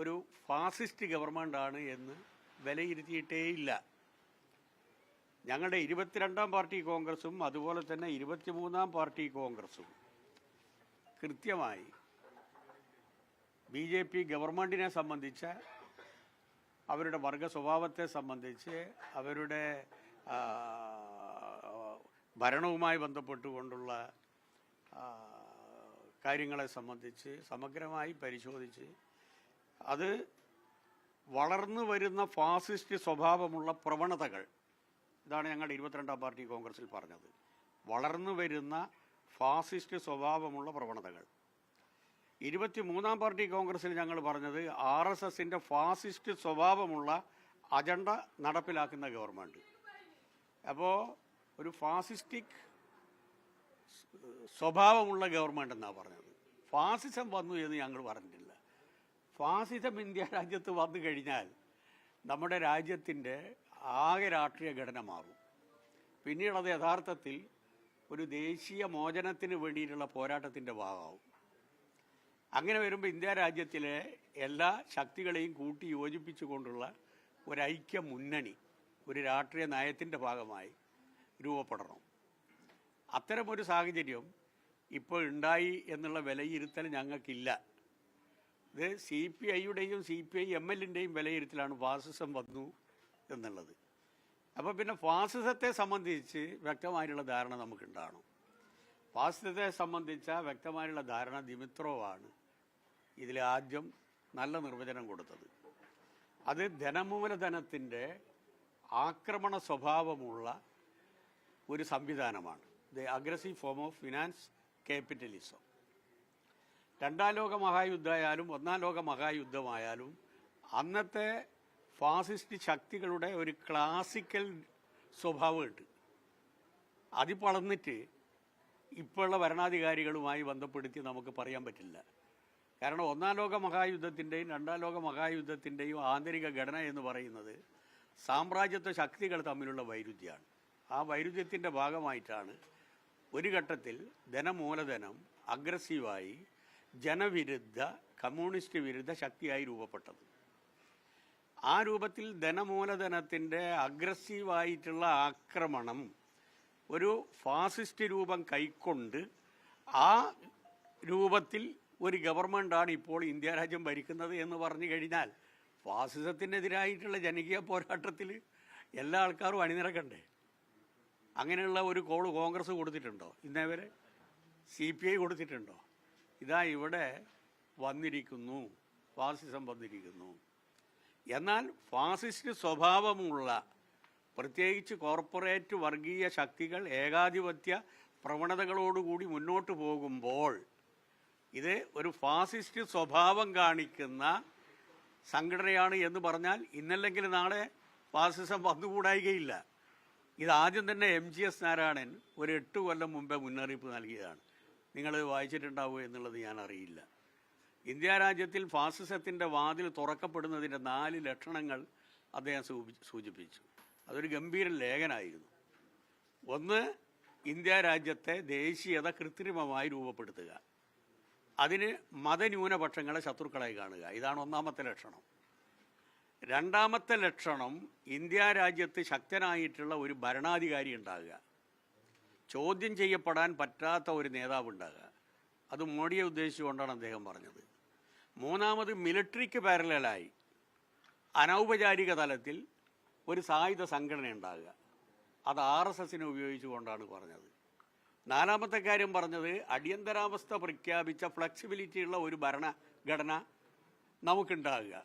ഒരു ഫാസിസ്റ്റ് ഗവൺമെന്റാണ് എന്ന് വിലയിരുത്തിയിട്ടേയില്ല. ഞങ്ങളുടെ ഇരുപത്തിരണ്ടാം പാർട്ടി കോൺഗ്രസും അതുപോലെ തന്നെ ഇരുപത്തിമൂന്നാം പാർട്ടി കോൺഗ്രസും കൃത്യമായി ബി ജെ പി ഗവൺമെന്റിനെ സംബന്ധിച്ച് അവരുടെ വർഗ സ്വഭാവത്തെ സംബന്ധിച്ച് അവരുടെ ഭരണവുമായി ബന്ധപ്പെട്ടുകൊണ്ടുള്ള കാര്യങ്ങളെ സംബന്ധിച്ച് സമഗ്രമായി പരിശോധിച്ച് അത് വളർന്നു വരുന്ന ഫാസിസ്റ്റ് സ്വഭാവമുള്ള പ്രവണതകൾ. ഇതാണ് ഞങ്ങളുടെ ഇരുപത്തിരണ്ടാം പാർട്ടി കോൺഗ്രസിൽ പറഞ്ഞത്. വളർന്നു വരുന്ന ഫാസിസ്റ്റ് സ്വഭാവമുള്ള പ്രവണതകൾ. ഇരുപത്തിമൂന്നാം പാർട്ടി കോൺഗ്രസിൽ ഞങ്ങൾ പറഞ്ഞത് ആർ എസ് എസിന്റെ ഫാസിസ്റ്റ് സ്വഭാവമുള്ള അജണ്ട നടപ്പിലാക്കുന്ന ഗവൺമെന്റ് അപ്പോൾ ഒരു ഫാസിസ്റ്റിക് സ്വഭാവമുള്ള ഗവൺമെന്റ് എന്നാണ് പറഞ്ഞത്. ഫാസിസം വന്നു എന്ന് ഞങ്ങൾ പറഞ്ഞിട്ടില്ല. ഫാസിസം ഇന്ത്യ രാജ്യത്ത് വന്നു കഴിഞ്ഞാൽ നമ്മുടെ രാജ്യത്തിന്റെ ആകെ രാഷ്ട്രീയ ഘടന മാറും. പിന്നീട് അത് യഥാർത്ഥത്തിൽ ഒരു ദേശീയ മോചനത്തിന് വേണ്ടിയിട്ടുള്ള പോരാട്ടത്തിന്റെ ഭാഗമാവും. അങ്ങനെ വരുമ്പോൾ ഇന്ത്യ രാജ്യത്തിലെ എല്ലാ ശക്തികളെയും കൂട്ടി യോജിപ്പിച്ചുകൊണ്ടുള്ള ഒരൈക്യ മുന്നണി ഒരു രാഷ്ട്രീയ നയത്തിന്റെ ഭാഗമായി രൂപപ്പെടണം. അത്തരമൊരു സാഹചര്യം ഇപ്പോൾ ഉണ്ടായി എന്നുള്ള വിലയിരുത്തൽ ഞങ്ങൾക്കില്ല. ഇത് സി പി ഐയുടെയും സി പി ഐ എം എല്ലിന്റെയും വിലയിരുത്തലാണ് ഫാസിസം വന്നു എന്നുള്ളത്. അപ്പോൾ പിന്നെ ഫാസിസത്തെ സംബന്ധിച്ച് വ്യക്തമായിട്ടുള്ള ധാരണ നമുക്കുണ്ടാകണം ഫാസിസത്തെ സംബന്ധിച്ച വ്യക്തമായിട്ടുള്ള ധാരണ ദിമിത്രോവാണ് ഇതിൽ ആദ്യം നല്ല നിർവചനം കൊടുത്തത്. അത് ധനമൂലധനത്തിന്റെ ആക്രമണ സ്വഭാവമുള്ള ഒരു സംവിധാനമാണ്. The aggressive form of finance capitalism. രണ്ടാം ലോക മഹായുദ്ധമായാലും ഒന്നാം ലോക മഹായുദ്ധമായാലും അന്നത്തെ ഫാസിസ്റ്റ് ശക്തികളുടെ ഒരു ക്ലാസിക്കൽ സ്വഭാവമുണ്ട്. അതിപ്പളന്നിട്ട് ഇപ്പോഴുള്ള ഭരണാധികാരികളുമായി ബന്ധപ്പെടുത്തി നമുക്ക് പറയാൻ പറ്റില്ല. കാരണം ഒന്നാം ലോക മഹായുദ്ധത്തിന്റെയും രണ്ടാം ലോക മഹായുദ്ധത്തിന്റെയും ആന്തരിക ഘടന എന്ന് പറയുന്നത് സാമ്രാജ്യത്വ ശക്തികൾ തമ്മിലുള്ള വൈരുദ്ധ്യമാണ്. ആ വൈരുദ്ധ്യത്തിന്റെ ഭാഗമായിട്ടാണ് ഒരു ഘട്ടത്തിൽ ധനമൂലധനം അഗ്രസീവായി ജനവിരുദ്ധ കമ്മ്യൂണിസ്റ്റ് വിരുദ്ധ ശക്തിയായി രൂപപ്പെട്ടത്. ആ രൂപത്തിൽ ധനമൂലധനത്തിന്റെ അഗ്രസീവായിട്ടുള്ള ആക്രമണം ഒരു ഫാസിസ്റ്റ് രൂപം കൈക്കൊണ്ട് ആ രൂപത്തിൽ ഒരു ഗവൺമെന്റാണ് ഇപ്പോൾ ഇന്ത്യ രാജ്യം ഭരിക്കുന്നത് എന്ന് പറഞ്ഞു കഴിഞ്ഞാൽ ഫാസിസത്തിനെതിരായിട്ടുള്ള ജനകീയ പോരാട്ടത്തിൽ എല്ലാ ആൾക്കാരും അണിനിരക്കണ്ടേ? അങ്ങനെയുള്ള ഒരു കോൾ കോൺഗ്രസ് കൊടുത്തിട്ടുണ്ടോ? ഇന്നേവരെ സി പി ഐ കൊടുത്തിട്ടുണ്ടോ? ഇതാ ഇവിടെ വന്നിരിക്കുന്നു ഫാസിസം വന്നിരിക്കുന്നു. എന്നാൽ ഫാസിസ്റ്റ് സ്വഭാവമുള്ള പ്രത്യേകിച്ച് കോർപ്പറേറ്റ് വർഗീയ ശക്തികൾ ഏകാധിപത്യ പ്രവണതകളോടുകൂടി മുന്നോട്ട് പോകുമ്പോൾ ഇത് ഒരു ഫാസിസ്റ്റ് സ്വഭാവം കാണിക്കുന്ന സംഘടനയാണ് എന്ന് പറഞ്ഞാൽ ഇന്നല്ലെങ്കിൽ നാളെ ഫാസിസം വന്നുകൂടായികയില്ല. ഇതാദ്യം തന്നെ എം ജി എസ് നാരായണൻ ഒരു എട്ട് കൊല്ലം മുമ്പേ മുന്നറിയിപ്പ് നൽകിയതാണ്. നിങ്ങൾ വായിച്ചിട്ടുണ്ടാവുക എന്നുള്ളത് ഞാൻ അറിയില്ല ഇന്ത്യ രാജ്യത്തിൽ ഫാസിസത്തിന്റെ വാതിൽ തുറക്കപ്പെടുന്നതിന്റെ നാല് ലക്ഷണങ്ങൾ അദ്ദേഹം സൂചിപ്പിച്ചു. അതൊരു ഗംഭീര ലേഖനായിരുന്നു. ഒന്ന് ഇന്ത്യ രാജ്യത്തെ ദേശീയത കൃത്രിമമായി രൂപപ്പെടുത്തുക. അതിന് മതന്യൂനപക്ഷങ്ങളെ ശത്രുക്കളായി കാണുക. ഇതാണ് ഒന്നാമത്തെ ലക്ഷണം. രണ്ടാമത്തെ ലക്ഷണം ഇന്ത്യ രാജ്യത്ത് ശക്തനായിട്ടുള്ള ഒരു ഭരണാധികാരി ഉണ്ടാകുക. ചോദ്യം ചെയ്യപ്പെടാൻ പറ്റാത്ത ഒരു നേതാവ് ഉണ്ടാകുക അത് മോഡിയെ ഉദ്ദേശിച്ചുകൊണ്ടാണ് അദ്ദേഹം പറഞ്ഞത്. മൂന്നാമത് മിലിറ്ററിക്ക് പാരലായി. അനൗപചാരിക തലത്തിൽ ഒരു സായുധ സംഘടന ഉണ്ടാകുക. അത് ആർ എസ് എസിനെ ഉപയോഗിച്ചുകൊണ്ടാണ് പറഞ്ഞത്. നാലാമത്തെ കാര്യം പറഞ്ഞത് അടിയന്തരാവസ്ഥ പ്രഖ്യാപിച്ച ഫ്ലെക്സിബിലിറ്റിയുള്ള ഒരു ഭരണഘടന നമുക്കുണ്ടാകുക.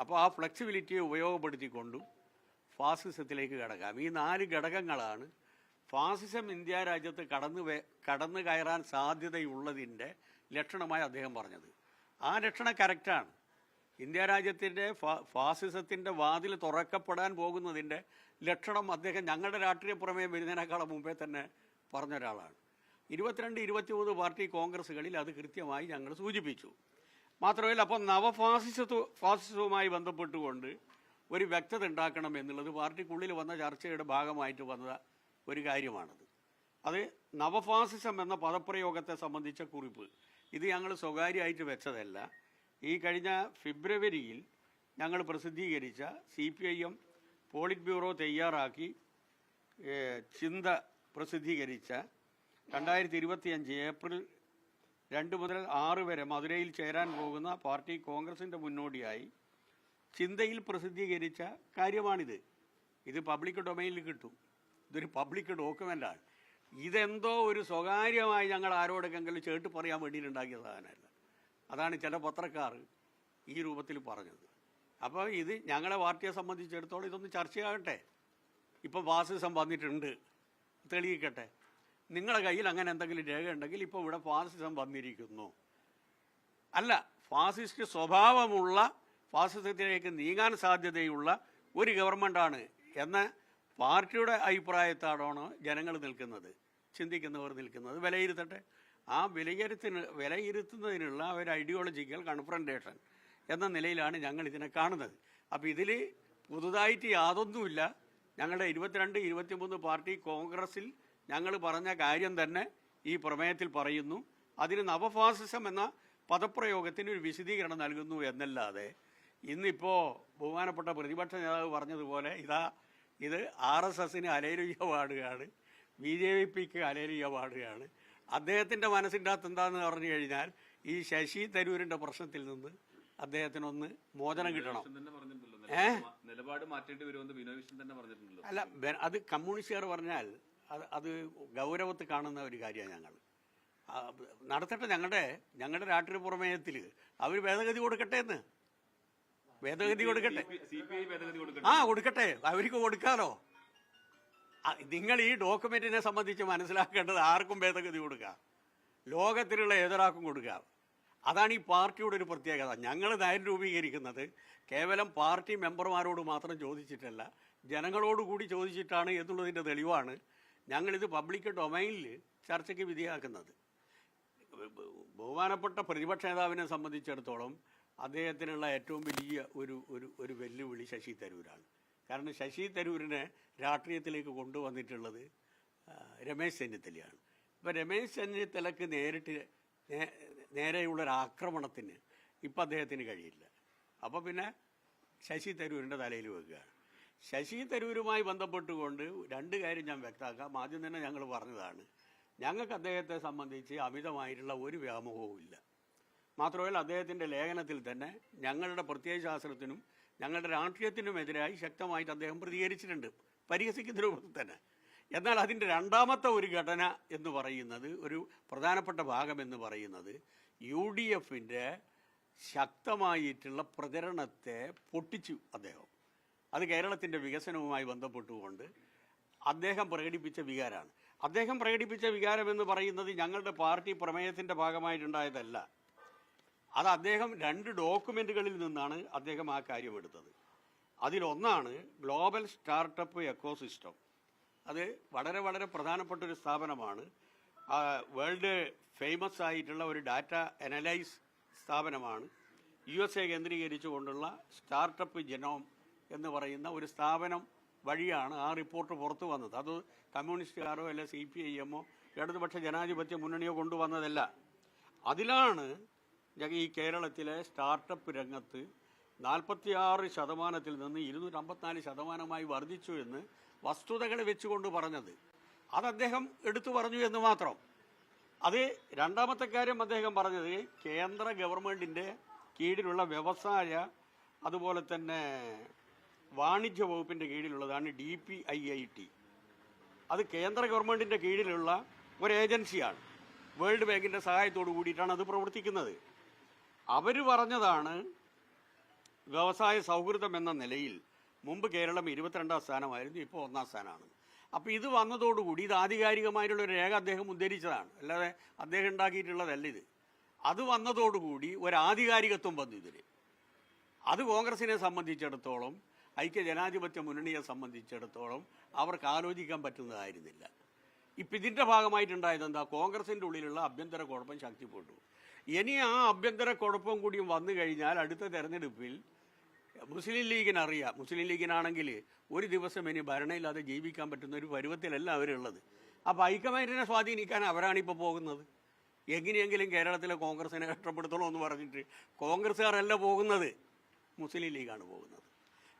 അപ്പോൾ ആ ഫ്ലെക്സിബിലിറ്റിയെ ഉപയോഗപ്പെടുത്തിക്കൊണ്ടും ഫാസിസത്തിലേക്ക് കടക്കാം. ഈ നാല് ഘടകങ്ങളാണ് ഫാസിസം ഇന്ത്യ രാജ്യത്ത് കടന്നു കടന്നു കയറാൻ സാധ്യതയുള്ളതിന്റെ ലക്ഷണമായി അദ്ദേഹം പറഞ്ഞത്. ആ ലക്ഷണം കറക്റ്റാണ് ഇന്ത്യ രാജ്യത്തിന്റെ ഫാസിസത്തിന്റെ വാതിൽ തുറക്കപ്പെടാൻ പോകുന്നതിന്റെ ലക്ഷണം അദ്ദേഹം ഞങ്ങളുടെ രാഷ്ട്രീയ പ്രമേയം വരുന്നതിനേക്കാളും മുമ്പേ തന്നെ പറഞ്ഞ ഒരാളാണ് ഇരുപത്തിരണ്ട് ഇരുപത്തിമൂന്ന് പാർട്ടി കോൺഗ്രസ്സുകളിൽ അത് കൃത്യമായി ഞങ്ങൾ സൂചിപ്പിച്ചു. മാത്രമല്ല അപ്പോൾ നവഫാസിസത്വ ഫാസിസവുമായി ബന്ധപ്പെട്ടുകൊണ്ട് ഒരു വ്യക്തത ഉണ്ടാക്കണം എന്നുള്ളത് പാർട്ടിക്കുള്ളിൽ വന്ന ചർച്ചയുടെ ഭാഗമായിട്ട് വന്ന ഒരു കാര്യമാണത്. അത് നവഫാസിസം എന്ന പദപ്രയോഗത്തെ സംബന്ധിച്ച കുറിപ്പ്. ഇത് ഞങ്ങൾ സ്വകാര്യമായിട്ട് വെച്ചതല്ല. ഈ കഴിഞ്ഞ ഫെബ്രുവരിയിൽ ഞങ്ങൾ പ്രസിദ്ധീകരിച്ച C P I M politburo തയ്യാറാക്കി ചിന്ത പ്രസിദ്ധീകരിച്ച രണ്ടായിരത്തി ഇരുപത്തിയഞ്ച് ഏപ്രിൽ രണ്ട് മുതൽ ആറ് വരെ മധുരയിൽ ചേരാൻ പോകുന്ന പാർട്ടി കോൺഗ്രസിന്റെ മുന്നോടിയായി ചിന്തയിൽ പ്രസിദ്ധീകരിച്ച കാര്യമാണിത്. ഇത് പബ്ലിക് ഡൊമൈനിൽ കിട്ടും. ഇതൊരു പബ്ലിക് ഡോക്യുമെന്റാണ് ഇതെന്തോ ഒരു സ്വകാര്യമായി ഞങ്ങൾ ആരോടെങ്കിലും ചേട്ട് പറയാൻ വേണ്ടിയിട്ടുണ്ടാക്കിയ സാധനമല്ല. അതാണ് ചില പത്രക്കാർ ഈ രൂപത്തിൽ പറഞ്ഞത്. അപ്പോൾ ഇത് ഞങ്ങളെ പാർട്ടിയെ സംബന്ധിച്ചിടത്തോളം ഇതൊന്ന് ചർച്ചയാകട്ടെ ഇപ്പോൾ ഫാസിസം വന്നിട്ടുണ്ട്. തെളിയിക്കട്ടെ. നിങ്ങളുടെ കയ്യിൽ അങ്ങനെ എന്തെങ്കിലും രേഖ ഉണ്ടെങ്കിൽ ഇപ്പോൾ ഇവിടെ ഫാസിസം വന്നിരിക്കുന്നു. അല്ല ഫാസിസ്റ്റ് സ്വഭാവമുള്ള ഫാസിസത്തിലേക്ക് നീങ്ങാൻ സാധ്യതയുള്ള ഒരു ഗവൺമെന്റാണ് എന്ന പാർട്ടിയുടെ അഭിപ്രായത്താണോ ജനങ്ങൾ നിൽക്കുന്നത് ചിന്തിക്കുന്നവർ നിൽക്കുന്നത്. വിലയിരുത്തട്ടെ. ആ വിലയിരുത്തിന് വിലയിരുത്തുന്നതിനുള്ള ഒരു ഐഡിയോളജിക്കൽ കൺഫ്രണ്ടേഷൻ എന്ന നിലയിലാണ് ഞങ്ങൾ ഇതിനെ കാണുന്നത്. അപ്പോൾ ഇതിൽ പുതുതായിട്ട് യാതൊന്നുമില്ല. ഞങ്ങളുടെ ഇരുപത്തിരണ്ട് ഇരുപത്തിമൂന്ന് പാർട്ടി കോൺഗ്രസിൽ ഞങ്ങൾ പറഞ്ഞ കാര്യം തന്നെ ഈ പ്രമേയത്തിൽ പറയുന്നു. അതിന് നവഫാസിസം എന്ന പദപ്രയോഗത്തിന് ഒരു വിശദീകരണം നൽകുന്നു എന്നല്ലാതെ ഇന്നിപ്പോൾ ബഹുമാനപ്പെട്ട പ്രതിപക്ഷ നേതാവ് പറഞ്ഞതുപോലെ ഇതാ ഇത് ആർ എസ് എസിന് അലേലുയ്യ പാടുകയാണ് ബി ജെ പിക്ക് അലേലുയ്യ പാടുകയാണ് അദ്ദേഹത്തിന്റെ മനസ്സിന്റെ അകത്ത് എന്താണെന്ന് പറഞ്ഞു കഴിഞ്ഞാൽ ഈ ശശി തരൂരിന്റെ പ്രശ്നത്തിൽ നിന്ന് അദ്ദേഹത്തിനൊന്ന് മോചനം കിട്ടണം. ഏ? നിലപാട് മാറ്റേണ്ടി വരുമെന്ന് ബിനോയ് തന്നെ പറഞ്ഞിട്ടുണ്ടല്ലോ. അല്ല അത് കമ്മ്യൂണിസ്റ്റുകാർ പറഞ്ഞാൽ അത് അത് ഗൗരവത്തിൽ കാണുന്ന ഒരു കാര്യമാണ് ഞങ്ങൾ. നടത്തട്ടെ ഞങ്ങളുടെ ഞങ്ങളുടെ രാഷ്ട്രീയ പ്രമേയത്തിൽ അവർ ഭേദഗതി കൊടുക്കട്ടെ എന്ന്. ഭേദഗതി കൊടുക്കട്ടെ. ആ കൊടുക്കട്ടെ. അവർക്ക് കൊടുക്കാലോ. നിങ്ങൾ ഈ ഡോക്യുമെന്റിനെ സംബന്ധിച്ച് മനസ്സിലാക്കേണ്ടത് ആർക്കും ഭേദഗതി കൊടുക്കാം ലോകത്തിലുള്ള ഏതൊരാൾക്കും കൊടുക്കാം അതാണ് ഈ പാർട്ടിയുടെ ഒരു പ്രത്യേകത. ഞങ്ങൾ നയം രൂപീകരിക്കുന്നത് കേവലം പാർട്ടി മെമ്പർമാരോട് മാത്രം ചോദിച്ചിട്ടല്ല ജനങ്ങളോട് കൂടി ചോദിച്ചിട്ടാണ് എന്നുള്ളതിന്റെ തെളിവാണ് ഞങ്ങളിത് പബ്ലിക് ഡൊമൈനിൽ ചർച്ചയ്ക്ക് വിധിയാക്കുന്നത് ബഹുമാനപ്പെട്ട പ്രതിപക്ഷ നേതാവിനെ സംബന്ധിച്ചിടത്തോളം അദ്ദേഹത്തിനുള്ള ഏറ്റവും വലിയ ഒരു ഒരു ഒരു വെല്ലുവിളി ശശി തരൂരാണ്. കാരണം ശശി തരൂരിനെ രാഷ്ട്രീയത്തിലേക്ക് കൊണ്ടുവന്നിട്ടുള്ളത് രമേശ് ചെന്നിത്തലയാണ്. ഇപ്പം രമേശ് ചെന്നിത്തലക്ക് നേരിട്ട് നേരെയുള്ള നേരെയുള്ളൊരു ആക്രമണത്തിന് ഇപ്പം അദ്ദേഹത്തിന് കഴിയില്ല. അപ്പോൾ പിന്നെ ശശി തരൂരിന്റെ തലയിൽ വെക്കുകയാണ്. ശശി തരൂരുമായി ബന്ധപ്പെട്ടുകൊണ്ട് രണ്ട് കാര്യം ഞാൻ വ്യക്തമാക്കാം. ആദ്യം തന്നെ ഞങ്ങൾ പറഞ്ഞതാണ് ഞങ്ങൾക്ക് അദ്ദേഹത്തെ സംബന്ധിച്ച് അമിതമായിട്ടുള്ള ഒരു വ്യാമോഹവും ഇല്ല മാത്രമല്ല അദ്ദേഹത്തിന്റെ ലേഖനത്തിൽ തന്നെ ഞങ്ങളുടെ പ്രത്യയശാസ്ത്രത്തിനും ഞങ്ങളുടെ രാഷ്ട്രീയത്തിനുമെതിരായി ശക്തമായിട്ട് അദ്ദേഹം പ്രതികരിച്ചിട്ടുണ്ട്. പരിഹസിക്കുന്ന രൂപത്തിൽ തന്നെ. എന്നാൽ അതിന്റെ രണ്ടാമത്തെ ഒരു ഘടന എന്ന് പറയുന്നത് ഒരു പ്രധാനപ്പെട്ട ഭാഗം എന്ന് പറയുന്നത് യു ഡി എഫിന്റെ ശക്തമായിട്ടുള്ള പ്രചരണത്തെ പൊട്ടിച്ചു അദ്ദേഹം. അത് കേരളത്തിന്റെ വികസനവുമായി ബന്ധപ്പെട്ടുകൊണ്ട് അദ്ദേഹം പ്രകടിപ്പിച്ച വികാരമാണ്. അദ്ദേഹം പ്രകടിപ്പിച്ച വികാരം എന്ന് പറയുന്നത് ഞങ്ങളുടെ പാർട്ടി പ്രമേയത്തിന്റെ ഭാഗമായിട്ടുണ്ടായതല്ല. അത് അദ്ദേഹം രണ്ട് ഡോക്യുമെന്റുകളിൽ നിന്നാണ് അദ്ദേഹം ആ കാര്യം എടുത്തത്. അതിലൊന്നാണ് ഗ്ലോബൽ സ്റ്റാർട്ടപ്പ് എക്കോസിസ്റ്റം. അത് വളരെ വളരെ പ്രധാനപ്പെട്ട ഒരു സ്ഥാപനമാണ്. വേൾഡ് ഫേമസ് ആയിട്ടുള്ള ഒരു ഡാറ്റ അനലൈസ് സ്ഥാപനമാണ്. യു എസ് എ കേന്ദ്രീകരിച്ചുകൊണ്ടുള്ള സ്റ്റാർട്ടപ്പ് ജനോം എന്ന് പറയുന്ന ഒരു സ്ഥാപനം വഴിയാണ് ആ റിപ്പോർട്ട് പുറത്തു വന്നത്. അത് കമ്മ്യൂണിസ്റ്റുകാരോ അല്ല സി പി ഐ എമ്മോ ഇടതുപക്ഷ ജനാധിപത്യ മുന്നണിയോ കൊണ്ടുവന്നതല്ല. അതിലാണ് ഈ കേരളത്തിലെ സ്റ്റാർട്ടപ്പ് രംഗത്ത് നാൽപ്പത്തിയാറ് ശതമാനത്തിൽ നിന്ന് ഇരുന്നൂറ്റി അമ്പത്തിനാല് ശതമാനമായി വർദ്ധിച്ചു എന്ന് വസ്തുതകൾ വെച്ചുകൊണ്ട് പറഞ്ഞത്. അത് അദ്ദേഹം എടുത്തു പറഞ്ഞു എന്ന് മാത്രം. അത് രണ്ടാമത്തെ കാര്യം അദ്ദേഹം പറഞ്ഞത് കേന്ദ്ര ഗവൺമെന്റിന്റെ കീഴിലുള്ള വ്യവസായ അതുപോലെ തന്നെ വാണിജ്യ വകുപ്പിന്റെ കീഴിലുള്ളതാണ് D P I I T. അത് കേന്ദ്ര ഗവൺമെന്റിന്റെ കീഴിലുള്ള ഒരു ഏജൻസിയാണ്. വേൾഡ് ബാങ്കിന്റെ സഹായത്തോടു കൂടിയിട്ടാണ് അത് പ്രവർത്തിക്കുന്നത്. അവർ പറഞ്ഞതാണ് വ്യവസായ സൗഹൃദം എന്ന നിലയിൽ മുമ്പ് കേരളം ഇരുപത്തിരണ്ടാം സ്ഥാനമായിരുന്നു ഇപ്പോൾ ഒന്നാം സ്ഥാനമാണ്. അപ്പോൾ ഇത് വന്നതോടുകൂടി ഇത് ആധികാരികമായിട്ടുള്ള ഒരു രേഖ അദ്ദേഹം ഉദ്ധരിച്ചതാണ്. അല്ലാതെ അദ്ദേഹം ഉണ്ടാക്കിയിട്ടുള്ളതല്ല ഇത്. അത് വന്നതോടുകൂടി ഒരു ആധികാരികത്വം വന്നു ഇതിന് അത് കോൺഗ്രസിനെ സംബന്ധിച്ചിടത്തോളം ഐക്യ ജനാധിപത്യ മുന്നണിയെ സംബന്ധിച്ചിടത്തോളം അവർക്ക് ആലോചിക്കാൻ പറ്റുന്നതായിരുന്നില്ല. ഇപ്പം ഇതിന്റെ ഭാഗമായിട്ടുണ്ടായത് എന്താ? കോൺഗ്രസിന്റെ ഉള്ളിലുള്ള ആഭ്യന്തര കുഴപ്പം ശക്തിപ്പെട്ടു. ഇനി ആ ആഭ്യന്തര കുഴപ്പം കൂടിയും വന്നു കഴിഞ്ഞാൽ അടുത്ത തെരഞ്ഞെടുപ്പിൽ മുസ്ലിം ലീഗിന് അറിയാം. മുസ്ലിം ലീഗിനാണെങ്കിൽ ഒരു ദിവസം ഇനി ഭരണയില്ലാതെ ജീവിക്കാൻ പറ്റുന്ന ഒരു പരുവത്തിലല്ല അവരുള്ളത്. അപ്പോൾ ഹൈക്കമാൻഡിനെ സ്വാധീനിക്കാൻ അവരാണിപ്പോൾ പോകുന്നത്. എങ്ങനെയെങ്കിലും കേരളത്തിലെ കോൺഗ്രസിനെ കഷ്ടപ്പെടുത്തണോ എന്ന് പറഞ്ഞിട്ട് കോൺഗ്രസ്സുകാരല്ല പോകുന്നത്. മുസ്ലിം ലീഗാണ് പോകുന്നത്.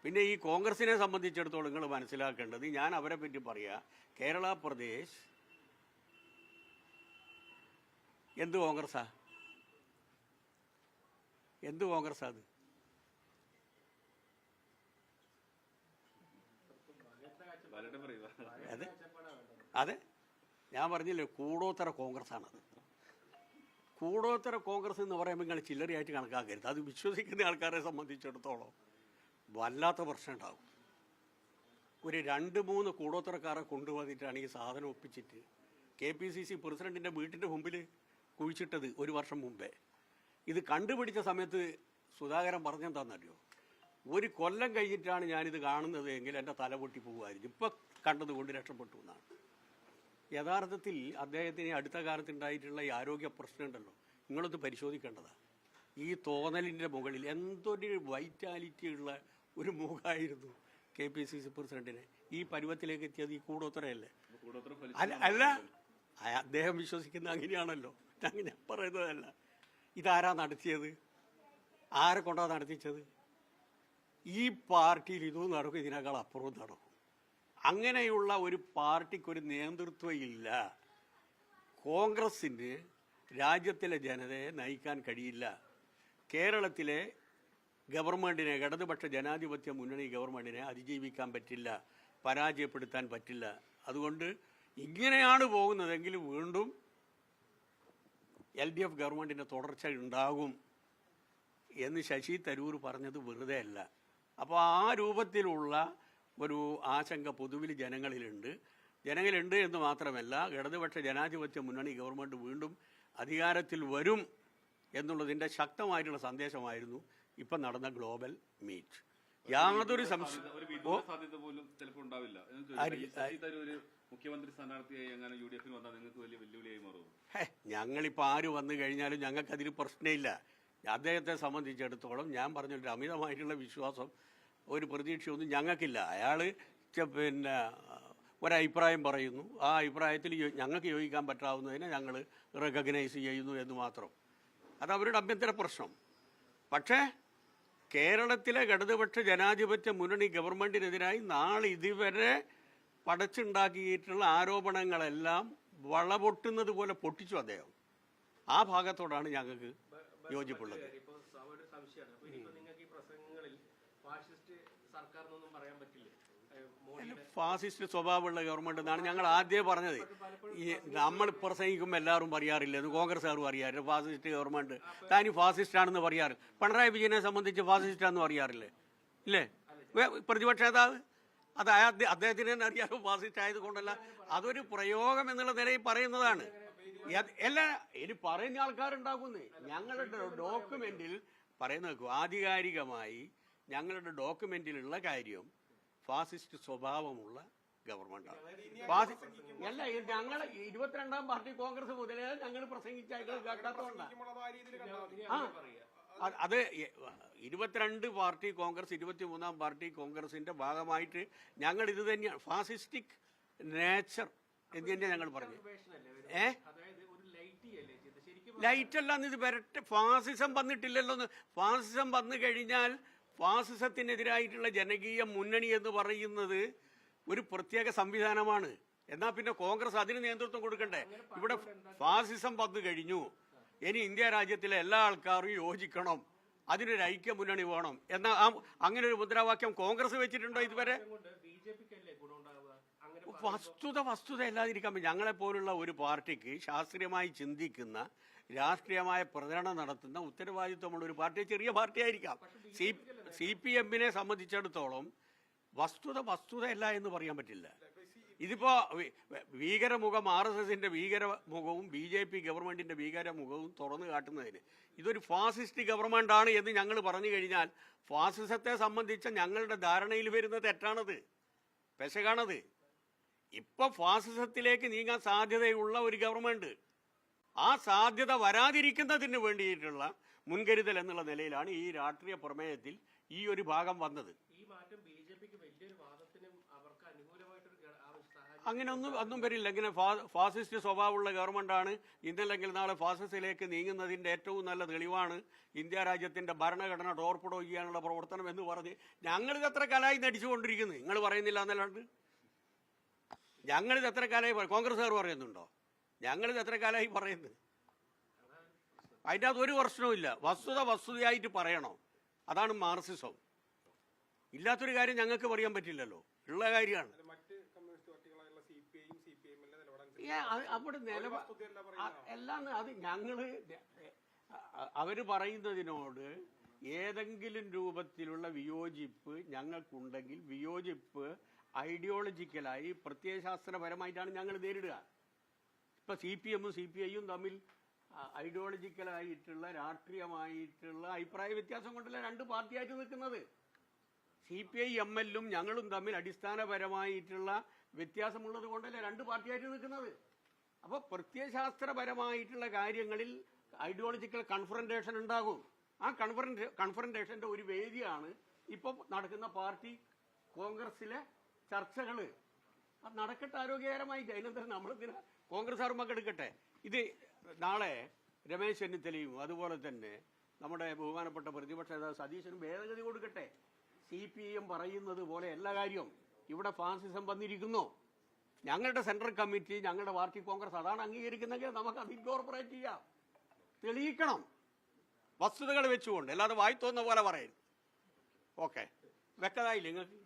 പിന്നെ ഈ കോൺഗ്രസിനെ സംബന്ധിച്ചിടത്തോളം നിങ്ങൾ മനസ്സിലാക്കേണ്ടത് ഞാൻ അവരെ പറ്റി പറയാ. കേരള പ്രദേശ് എന്ത് കോൺഗ്രസ്സാ? എന്ത് കോൺഗ്രസ് അത്? അതെ അതെ ഞാൻ പറഞ്ഞില്ലേ കൂടോത്തര കോൺഗ്രസ് ആണത് കൂടോത്തര കോൺഗ്രസ് എന്ന് പറയുമ്പോൾ നിങ്ങൾ ചില്ലറയായിട്ട് കണക്കാക്കരുത്. അത് വിശ്വസിക്കുന്ന ആൾക്കാരെ സംബന്ധിച്ചിടത്തോളം വല്ലാത്ത പ്രശ്നം ഉണ്ടാകും. ഒരു രണ്ട് മൂന്ന് കൂടോത്തരക്കാരെ കൊണ്ടുവന്നിട്ടാണ് ഈ സാധനം ഒപ്പിച്ചിട്ട് കെ പി സി സി പ്രസിഡന്റിന്റെ വീട്ടിന്റെ മുമ്പിൽ കുഴിച്ചിട്ടത് ഒരു വർഷം മുമ്പേ. ഇത് കണ്ടുപിടിച്ച സമയത്ത് സുധാകരൻ പറഞ്ഞെന്താണെന്നറിയോ ഒരു കൊല്ലം കഴിഞ്ഞിട്ടാണ് ഞാനിത് കാണുന്നത് എങ്കിൽ എന്റെ തല പൊട്ടി പോകുമായിരുന്നു ഇപ്പം കണ്ടത് കൊണ്ട് രക്ഷപ്പെട്ടു എന്നാണ്. യഥാർത്ഥത്തിൽ അദ്ദേഹത്തിന് അടുത്ത കാലത്ത് ഉണ്ടായിട്ടുള്ള ഈ ആരോഗ്യ പ്രശ്നം പ്രശ്നമുണ്ടല്ലോ നിങ്ങളൊന്ന് പരിശോധിക്കേണ്ടതാണ് ഈ തോന്നലിന്റെ മുകളിൽ എന്തൊരു വൈറ്റാലിറ്റി ഉള്ള ഒരു മുഖമായിരുന്നു കെ പി സി സി പ്രസിഡന്റിനെ. ഈ പരുവത്തിലേക്ക് എത്തിയത് ഈ കൂടോത്തരയല്ലേ അല്ല അല്ല അദ്ദേഹം വിശ്വസിക്കുന്ന അങ്ങനെയാണല്ലോ. അങ്ങനെ പറയുന്നതല്ല. ഇതാരാ നടത്തിയത്? ആരെ കൊണ്ടാ നടത്തിച്ചത്? ഈ പാർട്ടിയിൽ ഇതും നടക്കും ഇതിനേക്കാൾ അപ്പുറവും നടക്കും. അങ്ങനെയുള്ള ഒരു പാർട്ടിക്കൊരു നേതൃത്വം ഇല്ല. കോൺഗ്രസിന് രാജ്യത്തിലെ ജനതയെ നയിക്കാൻ കഴിയില്ല. കേരളത്തിലെ ഗവൺമെന്റിനെ ഇടതുപക്ഷ ജനാധിപത്യ മുന്നണി ഗവൺമെന്റിനെ അതിജീവിക്കാൻ പറ്റില്ല പരാജയപ്പെടുത്താൻ പറ്റില്ല. അതുകൊണ്ട് ഇങ്ങനെയാണ് പോകുന്നതെങ്കിൽ വീണ്ടും എൽ ഡി എഫ് ഗവൺമെന്റിന്റെ തുടർച്ച ഉണ്ടാകും എന്ന് ശശി തരൂർ പറഞ്ഞത് വെറുതെ അല്ല. അപ്പോൾ ആ രൂപത്തിലുള്ള ഒരു ആശങ്ക പൊതുവിൽ ജനങ്ങളിലുണ്ട്. ജനങ്ങളുണ്ട് എന്ന് മാത്രമല്ല ഇടതുപക്ഷ ജനാധിപത്യ മുന്നണി ഗവൺമെന്റ് വീണ്ടും അധികാരത്തിൽ വരും എന്നുള്ളതിന്റെ ശക്തമായിട്ടുള്ള സന്ദേശമായിരുന്നു ഇപ്പം നടന്ന ഗ്ലോബൽ മീറ്റ്. യാതൊരു സംശയം മുഖ്യമന്ത്രി സ്ഥാനാർത്ഥിയായി അങ്ങനെ യു ഡി എഫിൽ വന്നാൽ നിങ്ങൾക്ക് വലിയ വെല്ലുവിളിയായി മാറും ഹേ, ഞങ്ങളിപ്പോൾ ആര് വന്നു കഴിഞ്ഞാലും ഞങ്ങൾക്കതിൽ പ്രശ്നമില്ല. അദ്ദേഹത്തെ സംബന്ധിച്ചിടത്തോളം ഞാൻ പറഞ്ഞൊരു അമിതമായിട്ടുള്ള വിശ്വാസം ഒരു പ്രതീക്ഷയൊന്നും ഞങ്ങൾക്കില്ല. അയാൾ പിന്നെ ഒരഭിപ്രായം പറയുന്നു. ആ അഭിപ്രായത്തിൽ ഞങ്ങൾക്ക് യോജിക്കാൻ പറ്റാവുന്നതിനെ ഞങ്ങൾ റെക്കഗ്നൈസ് ചെയ്യുന്നു എന്ന് മാത്രം. അത് അവരുടെ അഭ്യന്തര പ്രശ്നം. പക്ഷേ കേരളത്തിലെ ഇടതുപക്ഷ ജനാധിപത്യ മുന്നണി ഗവൺമെന്റിനെതിരായി നാളെ ഇതുവരെ പടച്ചുണ്ടാക്കിയിട്ടുള്ള ആരോപണങ്ങളെല്ലാം വളപൊട്ടുന്നത് പോലെ പൊട്ടിച്ചു അദ്ദേഹം. ആ ഭാഗത്തോടാണ് ഞങ്ങൾക്ക് യോജിപ്പുള്ളത് ഇപ്പൊ സ- ഒരു സംശയമാണ് അപ്പൊ ഇനിയിപ്പോ നിങ്ങൾക്ക് ഈ പ്രസംഗങ്ങളിൽ ഫാഷിസ്റ്റ് സർക്കാർ എന്നൊന്നും പറയാൻ പറ്റില്ലേ ഏഹ് മോഡിയുടെ ഫാസിസ്റ്റ് സ്വഭാവമുള്ള ഗവൺമെന്റ് എന്നാണ് ഞങ്ങൾ ആദ്യമേ പറഞ്ഞത്. ഈ നമ്മൾ പ്രസംഗിക്കുമ്പോൾ എല്ലാവരും പറയാറില്ല? കോൺഗ്രസ്സുകാരും അറിയാറില്ല? ഫാസിസ്റ്റ് ഗവൺമെന്റ് താനി ഫാസിസ്റ്റ് ആണെന്ന് പറയാറ്. പിണറായി വിജയനെ സംബന്ധിച്ച് ഫാസിസ്റ്റ് ആണെന്ന് പറയാറില്ലേ? ഇല്ലേ? പ്രതിപക്ഷ നേതാവ്? അത് അദ്ദേഹത്തിന് തന്നെ അറിയാമോ ഫാസിസ്റ്റ് ആയതുകൊണ്ടല്ല അതൊരു പ്രയോഗം എന്നുള്ള നിലയിൽ പറയുന്നതാണ്. എല്ലാ ഇനി പറയുന്ന ആൾക്കാരുണ്ടാക്കുന്നേ ഞങ്ങളുടെ ഡോക്യുമെന്റിൽ പറയുന്ന ആധികാരികമായി ഞങ്ങളുടെ ഡോക്യുമെന്റിലുള്ള കാര്യം ഫാസിസ്റ്റ് സ്വഭാവമുള്ള ഗവൺമെന്റാണ് അല്ല ഞങ്ങൾ ഇരുപത്തിരണ്ടാം പാർട്ടി കോൺഗ്രസ് മുതലേ ഞങ്ങൾ പ്രസംഗിച്ച ആ അത് ഇരുപത്തിരണ്ട് പാർട്ടി കോൺഗ്രസ് ഇരുപത്തിമൂന്നാം പാർട്ടി കോൺഗ്രസിന്റെ ഭാഗമായിട്ട് ഞങ്ങൾ ഇത് തന്നെയാണ്. ഫാസിസ്റ്റിക് നേച്ചർ എന്ന് തന്നെ ഞങ്ങൾ പറഞ്ഞു. ഏ? ലൈറ്റ് അല്ല ഇത് വരട്ടെ. ഫാസിസം വന്നിട്ടില്ലല്ലോ എന്ന്. ഫാസിസം വന്നു കഴിഞ്ഞാൽ ഫാസിസത്തിനെതിരായിട്ടുള്ള ജനകീയ മുന്നണി എന്ന് പറയുന്നത് ഒരു പ്രത്യേക സംവിധാനമാണ്. എന്നാൽ പിന്നെ കോൺഗ്രസ് അതിന് നേതൃത്വം കൊടുക്കണ്ടേ? ഇവിടെ ഫാസിസം വന്നു കഴിഞ്ഞു. ഇനി ഇന്ത്യ രാജ്യത്തിലെ എല്ലാ ആൾക്കാരും യോജിക്കണം. അതിനൊരു ഐക്യ മുന്നണി വേണം. എന്നാൽ ആ അങ്ങനെ ഒരു മുദ്രാവാക്യം കോൺഗ്രസ് വെച്ചിട്ടുണ്ടോ ഇതുവരെ? വസ്തുത വസ്തുത അല്ലാതിരിക്കാൻ. ഞങ്ങളെപ്പോലുള്ള ഒരു പാർട്ടിക്ക് ശാസ്ത്രീയമായി ചിന്തിക്കുന്ന രാഷ്ട്രീയമായ പ്രചരണം നടത്തുന്ന ഉത്തരവാദിത്വമുള്ള ഒരു പാർട്ടി ചെറിയ പാർട്ടിയായിരിക്കാം. സി സി പി എമ്മിനെ സംബന്ധിച്ചിടത്തോളം വസ്തുത വസ്തുതയല്ല എന്ന് പറയാൻ പറ്റില്ല. ഇതിപ്പോ ഭീകരമുഖം ആർ എസ് എസിന്റെ ഭീകരമുഖവും ബി ജെ പി ഗവൺമെന്റിന്റെ ഭീകരമുഖവും തുറന്നു കാട്ടുന്നതിന്. ഇതൊരു ഫാസിസ്റ്റ് ഗവൺമെന്റ് ആണ് എന്ന് ഞങ്ങൾ പറഞ്ഞു കഴിഞ്ഞാൽ ഫാസിസത്തെ സംബന്ധിച്ച ഞങ്ങളുടെ ധാരണയിൽ വരുന്ന തെറ്റാണത്. പെശകാണത്. ഇപ്പൊ ഫാസിസത്തിലേക്ക് നീങ്ങാൻ സാധ്യതയുള്ള ഒരു ഗവൺമെന്റ്. ആ സാധ്യത വരാതിരിക്കുന്നതിന് വേണ്ടിയിട്ടുള്ള മുൻകരുതൽ എന്നുള്ള നിലയിലാണ് ഈ രാഷ്ട്രീയ പ്രമേയത്തിൽ ഈ ഒരു ഭാഗം വന്നത്. ഒരു സാഹചര്യം ഒന്നും വരില്ല. ഇങ്ങനെ ഫാസിസ്റ്റ് സ്വഭാവമുള്ള ഗവൺമെന്റാണ്. ഇന്നല്ലെങ്കിൽ നാളെ ഫാസിസ്റ്റിലേക്ക് നീങ്ങുന്നതിന്റെ ഏറ്റവും നല്ല തെളിവാണ് ഇന്ത്യ രാജ്യത്തിന്റെ ഭരണഘടന ടോർപ്പിടോ ചെയ്യാനുള്ള പ്രവർത്തനം എന്ന് പറഞ്ഞ് ഞങ്ങളിത് എത്ര കാലമായി നടിച്ചുകൊണ്ടിരിക്കുന്നു. നിങ്ങൾ പറയുന്നില്ല എന്നല്ലാണ്ട്. ഞങ്ങളിത് എത്ര കാലമായി കോൺഗ്രസ് കോൺഗ്രസ്സുകാർ പറയുന്നുണ്ടോ? ഞങ്ങളിത് എത്ര കാലമായി പറയുന്നത് അതിന്റെ അകത്ത് ഒരു പ്രശ്നവുമില്ല. വസ്തുത വസ്തുതയായിട്ട് പറയണോ. അതാണ് മാർസിസം. ഇല്ലാത്തൊരു കാര്യം ഞങ്ങൾക്ക് പറയാൻ പറ്റില്ലല്ലോ. ഉള്ള കാര്യമാണ്. അവിടെ വസ്തുതയല്ല എല്ലാം അത് ഞങ്ങൾ അവർ പറയുന്നതിനോട് ഏതെങ്കിലും രൂപത്തിലുള്ള വിയോജിപ്പ് ഞങ്ങൾക്കുണ്ടെങ്കിൽ വിയോജിപ്പ് ഐഡിയോളജിക്കലായി പ്രത്യയശാസ്ത്രപരമായിട്ടാണ് ഞങ്ങൾ നേരിടുക. ഇപ്പൊ സി പി എമ്മും സി പി ഐയും തമ്മിൽ ഐഡിയോളജിക്കലായിട്ടുള്ള രാഷ്ട്രീയമായിട്ടുള്ള അഭിപ്രായ വ്യത്യാസം കൊണ്ടല്ല രണ്ട് പാർട്ടിയായിട്ട് നിൽക്കുന്നത്. സി പി ഐ എം എല്ലും ഞങ്ങളും തമ്മിൽ അടിസ്ഥാനപരമായിട്ടുള്ള വ്യത്യാസമുള്ളത് കൊണ്ടല്ലേ രണ്ട് പാർട്ടിയായിട്ട് നിൽക്കുന്നത്. അപ്പോൾ പ്രത്യയശാസ്ത്രപരമായിട്ടുള്ള കാര്യങ്ങളിൽ ഐഡിയോളജിക്കൽ കൺഫറന്റേഷൻ ഉണ്ടാകും. ആ കൺഫറൻ കൺഫറന്റേഷന്റെ ഒരു വേദിയാണ് ഇപ്പോൾ നടക്കുന്ന പാർട്ടി കോൺഗ്രസിലെ ചർച്ചകൾ അത് നടക്കട്ടെ ആരോഗ്യകരമായിട്ട് അതിനെന്താ നമ്മളെന്തിനാ കോൺഗ്രസ് ആർമ്മക്കെടുക്കട്ടെ ഇത് നാളെ രമേശ് ചെന്നിത്തലയും അതുപോലെ തന്നെ നമ്മുടെ ബഹുമാനപ്പെട്ട പ്രതിപക്ഷ നേതാവ് സതീശനും ഭേദഗതി കൊടുക്കട്ടെ. സി പി എം പറയുന്നത് പോലെ എല്ലാ കാര്യവും ഇവിടെ ഫാസിസം വന്നിരിക്കുന്നു. ഞങ്ങളുടെ സെൻട്രൽ കമ്മിറ്റി ഞങ്ങളുടെ പാർട്ടി കോൺഗ്രസ് അതാണ് അംഗീകരിക്കുന്നെങ്കിൽ നമുക്ക് അത് ഇൻകോർപ്പറേറ്റ് ചെയ്യാം. തെളിയിക്കണം. വസ്തുതകൾ വെച്ചുകൊണ്ട്. അല്ലാതെ വായി തോന്നുന്ന പോലെ പറയും ഓക്കെ വ്യക്തതായില്ലേ നിങ്ങൾക്ക്?